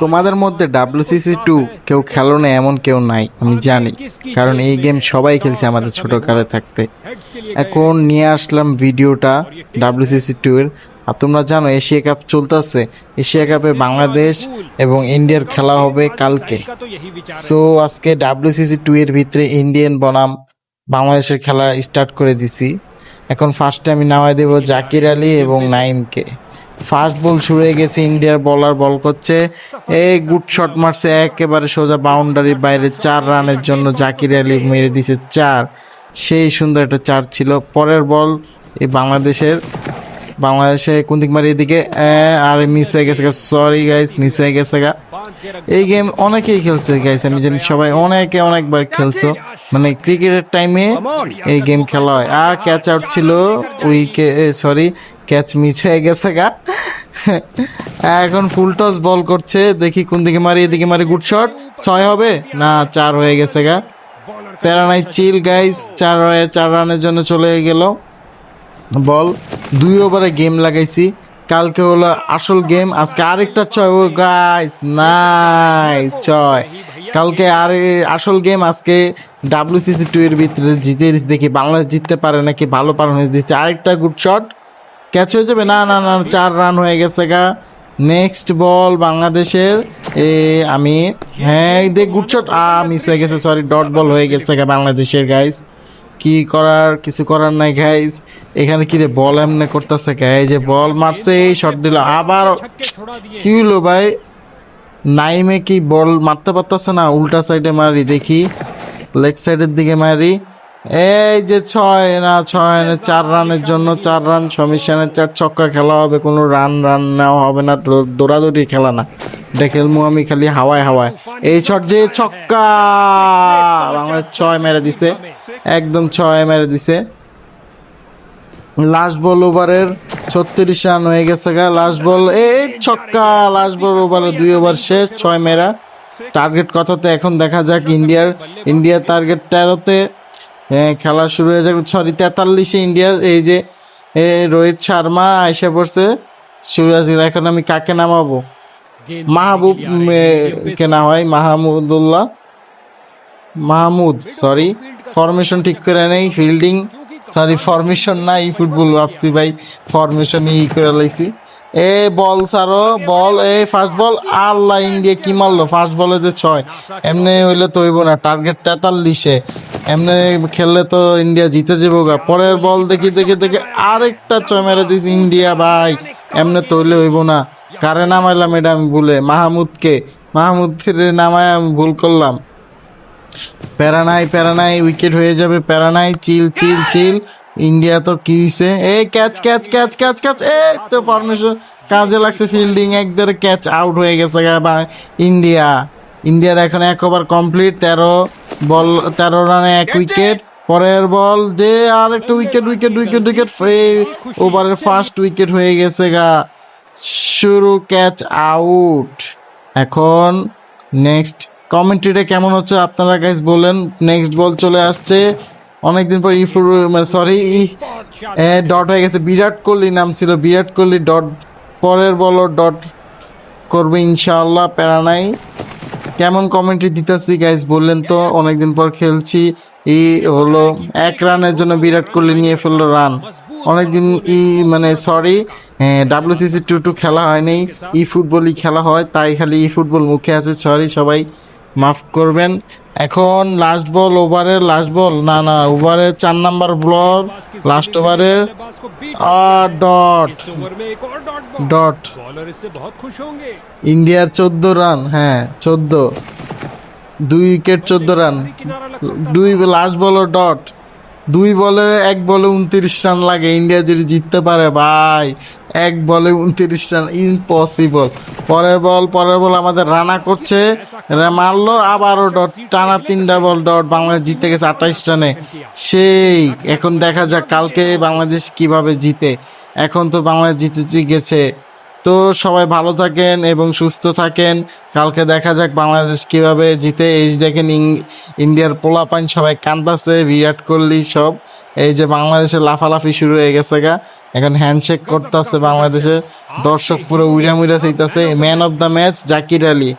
তোমাদের মধ্যে WCC two কেউ খেলো না, এমন কেউ নাই, আমি জানি। কারণ এই গেম সবাই খেলছে আমাদের ছোট কালে থাকতে। এখন নিয়ে আসলাম ভিডিওটা ডাব্লিউসিসি টু এর। আর তোমরা জানো, এশিয়া কাপ চলতেছে। এশিয়া কাপে বাংলাদেশ এবং ইন্ডিয়ার খেলা হবে কালকে। সো আজকে ডাব্লিউসিসি টু এর ভিতরে ইন্ডিয়ান বনাম, বাংলাদেশের খেলা স্টার্ট করে দিছি। এখন ফার্স্টে আমি নামাই দেবো জাকির আলী এবং নাইমকে। ফার্স্ট বল শুরু হয়ে গেছে, ইন্ডিয়ার বলার বল করছে। এই গুড শট মারছে, একেবারে সোজা বাউন্ডারির বাইরে চার রানের জন্য জাকির আলী মেরে দিছে চার। সেই সুন্দর একটা চার ছিল। পরের বল এই বাংলাদেশের। বাংলাদেশে কোন দিক মারি এদিকে আর মিস হয়ে গেছে গা। সরি গাইস মিস হয়ে গেছে গা। এই গেম অনেকেই খেলছে গাইস আমি জানি সবাই অনেকে অনেকবার খেলছো। মানে ক্রিকেটের টাইমে এই গেম খেলা হয়। আর ক্যাচ আউট ছিল উইকে সরি ক্যাচ মিস হয়ে গেছে গা। এখন ফুল টস বল করছে। দেখি কোন দিকে মারি এদিকে মারি গুড শট ছয় হবে? না চার হয়ে গেছে গা। প্যারানাই চিল গাইস চার চার রানের জন্য চলে গেল। বল দুই ওভারে গেম লাগাইছি। কালকে হলো আসল গেম আজকে আরেকটা ছয়। ও গাইস নাই ছয়। কালকে আর আসল গেম আজকে ডাব্লিউসিসি টু এর ভিতরে জিতে দেখি বাংলাদেশ জিততে পারে নাকি ভালো পারফরমেন্স দিচ্ছে। আরেকটা গুড শট ক্যাচ হয়ে যাবে? না না না, চার রান হয়ে গেছে গা। নেক্সট বল বাংলাদেশের। এ, আমি হ্যাঁ দেখ গুড শট আ মিস হয়ে গেছে সরি ডট বল হয়ে গেছে গা বাংলাদেশের গাইস কি করার? কিছু করার নাই গাইস এখানে কি রে বল এমনি করতেছে গাই যে বল মারছে, এই শট দিল। আবার কি হলো ভাই? নাইমে কি বল মারতে পারতেছে না? উল্টা সাইডে মারি, দেখি। লেগ সাইডের দিকে মারি। এই যে ছয় না ছয় না, চার রানের জন্য চার রান সমীশনের চার ছক্কা খেলা হবে, কোনো রান রান নেওয়া হবে না দৌড়াদৌড়ি খেলা না। এটা খেলব আমি খালি হাওয়ায় হাওয়ায়। এই ছট যে ছক্কা, বাংলাদেশ ছয় মেরে দিছে। একদম ছয় মেরে দিছে। লাস্ট বল ওভারের ছত্রিশ রান হয়ে গেছে গা, লাস্ট বল, এই ছক্কা, লাস্ট বল ওভারে দুই ওভার শেষ, ছয় মেরা। টার্গেট কথাতে এখন দেখা যাক ইন্ডিয়ার ইন্ডিয়ার টার্গেট তেরোতে খেলা শুরু হয়ে যাবে সরি তেতাল্লিশে ইন্ডিয়ার এই যে রোহিত শর্মা এসে পড়ছে। সুরাজ এখন আমি কাকে নামাবো? মাহবুব উম, এ, কে না হয়? মাহমুদুল্লাহ মাহমুদ সরি ফরমেশন ঠিক করে নেই ফিল্ডিং সরি ফরমেশন না ই ফুটবল ভাবছি ভাই ফরমেশন ই করে লাইছি। এ বল সারো বল, এ ফার্স্ট বল আল্লাহ ইন্ডিয়া কি মারলো? ফার্স্ট বলে যে ছয়, এমনি হইলে তো হইব না টার্গেট তেতাল্লিশে। এমনি খেললে তো ইন্ডিয়া জিতে যাব গা। পরের বল দেখি দেখি, দেখে, আরেকটা ছয় মেরে দিস ইন্ডিয়া, ভাই। এমনি তো হইলে হইব না। কারে নামাইলাম এটা আমি ভুলে? মাহমুদকে। মাহমুদকে নামায় আমি ভুল করলাম। প্যারা নাই প্যারা নাই উইকেট হয়ে যাবে, প্যারা নাই, চিল চিল চিল। ইন্ডিয়া তো কি হইছে? এই catch catch catch catch catch এই তো ফরমেশন কাজে লাগছে ফিল্ডিং একদারে ক্যাচ আউট হয়ে গেছে বা ইন্ডিয়া। ইন্ডিয়ার এখন এক ওভার কমপ্লিট তেরো বল, তেরো রানে এক উইকেট পরের বল যে আর একটা উইকেট উইকেট উইকেট উইকেট ওভারের ফার্স্ট উইকেট হয়ে গেছে গা। শুরু ক্যাচ আউট এখন নেক্সট কমেন্ট্রিটা কেমন হচ্ছে আপনারা গাইজ বলেন। নেক্সট বল চলে আসছে। অনেকদিন পর ই মানে সরি ডট হয়ে গেছে। বিরাট কোহলি নাম ছিল বিরাট কোহলি ডট পরের বলও ডট করবে ইনশাআল্লাহ, প্যারা নাই। কেমন কমেন্ট্রি দিতেছি গাইজ বললেন তো, অনেকদিন পর খেলছি। ই হলো এক রানের জন্য বিরাট কোহলি নিয়ে ফেলল রান অনেকদিন ই মানে সরি ডাব্লিউসিসি টু টু খেলা হয়নি, ই ফুটবলই খেলা হয়, তাই খালি ই ফুটবল মুখে আছে সরি সবাই, মাফ করবেন। এখন লাস্ট বল ওভারের লাস্ট বল না না ওভারের চার নাম্বার বল লাস্ট ওভারের ডট ডট ইন্ডিয়ার চোদ্দ রান হ্যাঁ চোদ্দ। দুই উইকেট চোদ্দ রান দুই লাস্ট বল ও ডট দুই বলে এক বলে উনত্রিশ রান লাগে, ইন্ডিয়া যদি জিততে পারে, ভাই, এক বলে উনত্রিশ রান ইম্পসিবল পরের বল পরের বল আমাদের রানা করছে মারলো, আবারও ডট, টানা তিনটা বল ডট, বাংলাদেশ জিতে গেছে আঠাইশ রানে। সেই, এখন দেখা যাক কালকে বাংলাদেশ কীভাবে জিতে। এখন তো বাংলাদেশ জিতে গেছে তো সবাই ভালো থাকেন এবং সুস্থ থাকেন। কালকে দেখা যাক বাংলাদেশ কীভাবে জিতে। এই যে দেখেন ইন্ডিয়ার পোলাপাইন সবাই কান্দাছে, বিরাট কোহলি সব। এই যে বাংলাদেশের লাফালাফি শুরু হয়ে গেছে গা। এখন হ্যান্ডশেক করতেছে বাংলাদেশের। দর্শক পুরো উইরা মুইরা চাইতেছে। Man of the match Zakir Ali.